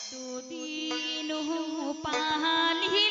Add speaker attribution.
Speaker 1: এতদিন পাহালি